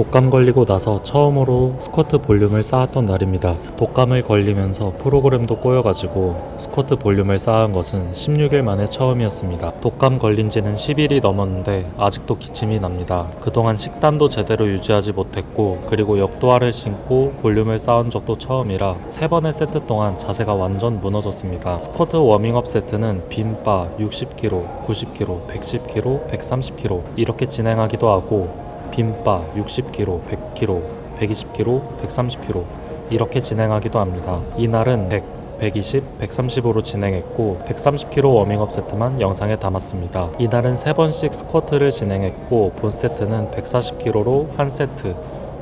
독감 걸리고 나서 처음으로 스쿼트 볼륨을 쌓았던 날입니다. 독감을 걸리면서 프로그램도 꼬여가지고 스쿼트 볼륨을 쌓은 것은 16일 만에 처음이었습니다. 독감 걸린 지는 10일이 넘었는데 아직도 기침이 납니다. 그동안 식단도 제대로 유지하지 못했고 그리고 역도화를 신고 볼륨을 쌓은 적도 처음이라 세 번의 세트 동안 자세가 완전 무너졌습니다. 스쿼트 워밍업 세트는 빈바 60kg, 90kg, 110kg, 130kg 이렇게 진행하기도 하고 빈바 60kg, 100kg, 120kg, 130kg 이렇게 진행하기도 합니다. 이날은 100, 120, 130으로 진행했고 130kg 워밍업 세트만 영상에 담았습니다. 이날은 3번씩 스쿼트를 진행했고 본 세트는 140kg로 한 세트,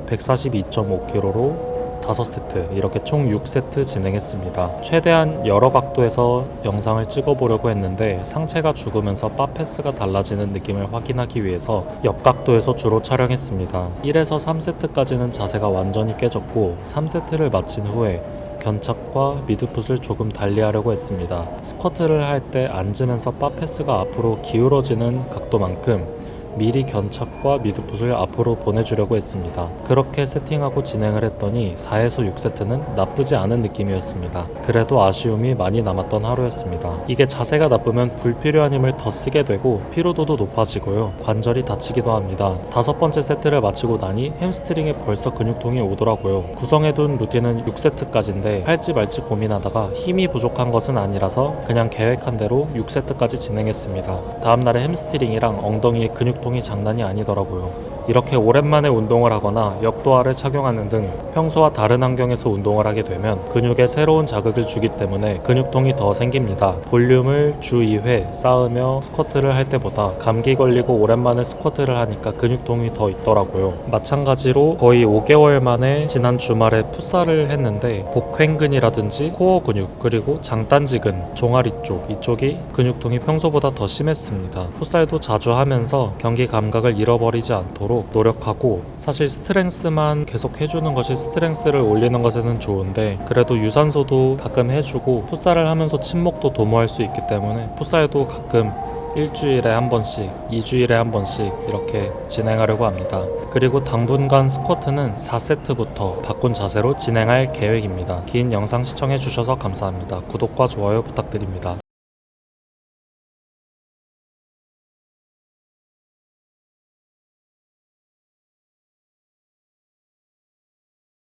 142.5kg로 5세트 이렇게 총 6세트 진행했습니다. 최대한 여러 각도에서 영상을 찍어보려고 했는데 상체가 죽으면서 바패스가 달라지는 느낌을 확인하기 위해서 옆각도에서 주로 촬영했습니다. 1에서 3세트까지는 자세가 완전히 깨졌고 3세트를 마친 후에 견착과 미드풋을 조금 달리하려고 했습니다. 스쿼트를 할 때 앉으면서 바패스가 앞으로 기울어지는 각도만큼 미리 견착과 미드풋을 앞으로 보내주려고 했습니다. 그렇게 세팅하고 진행을 했더니 4에서 6세트는 나쁘지 않은 느낌이었습니다. 그래도 아쉬움이 많이 남았던 하루였습니다. 이게 자세가 나쁘면 불필요한 힘을 더 쓰게 되고 피로도도 높아지고요. 관절이 다치기도 합니다. 다섯 번째 세트를 마치고 나니 햄스트링에 벌써 근육통이 오더라고요. 구성해둔 루틴은 6세트까지인데 할지 말지 고민하다가 힘이 부족한 것은 아니라서 그냥 계획한 대로 6세트까지 진행했습니다. 다음날에 햄스트링이랑 엉덩이의 근육통 이 장난이 아니더라고요. 이렇게 오랜만에 운동을 하거나 역도화를 착용하는 등 평소와 다른 환경에서 운동을 하게 되면 근육에 새로운 자극을 주기 때문에 근육통이 더 생깁니다. 볼륨을 주 2회 쌓으며 스쿼트를 할 때보다 감기 걸리고 오랜만에 스쿼트를 하니까 근육통이 더 있더라고요. 마찬가지로 거의 5개월 만에 지난 주말에 풋살을 했는데 복횡근이라든지 코어 근육 그리고 장단지근 종아리 쪽 이쪽이 근육통이 평소보다 더 심했습니다. 풋살도 자주 하면서 경기 감각을 잃어버리지 않도록 노력하고 사실 스트렝스만 계속 해주는 것이 스트렝스를 올리는 것에는 좋은데 그래도 유산소도 가끔 해주고 풋살을 하면서 침목도 도모할 수 있기 때문에 풋살도 가끔 일주일에 한 번씩, 2주일에 한 번씩 이렇게 진행하려고 합니다. 그리고 당분간 스쿼트는 4세트부터 바꾼 자세로 진행할 계획입니다. 긴 영상 시청해 주셔서 감사합니다. 구독과 좋아요 부탁드립니다.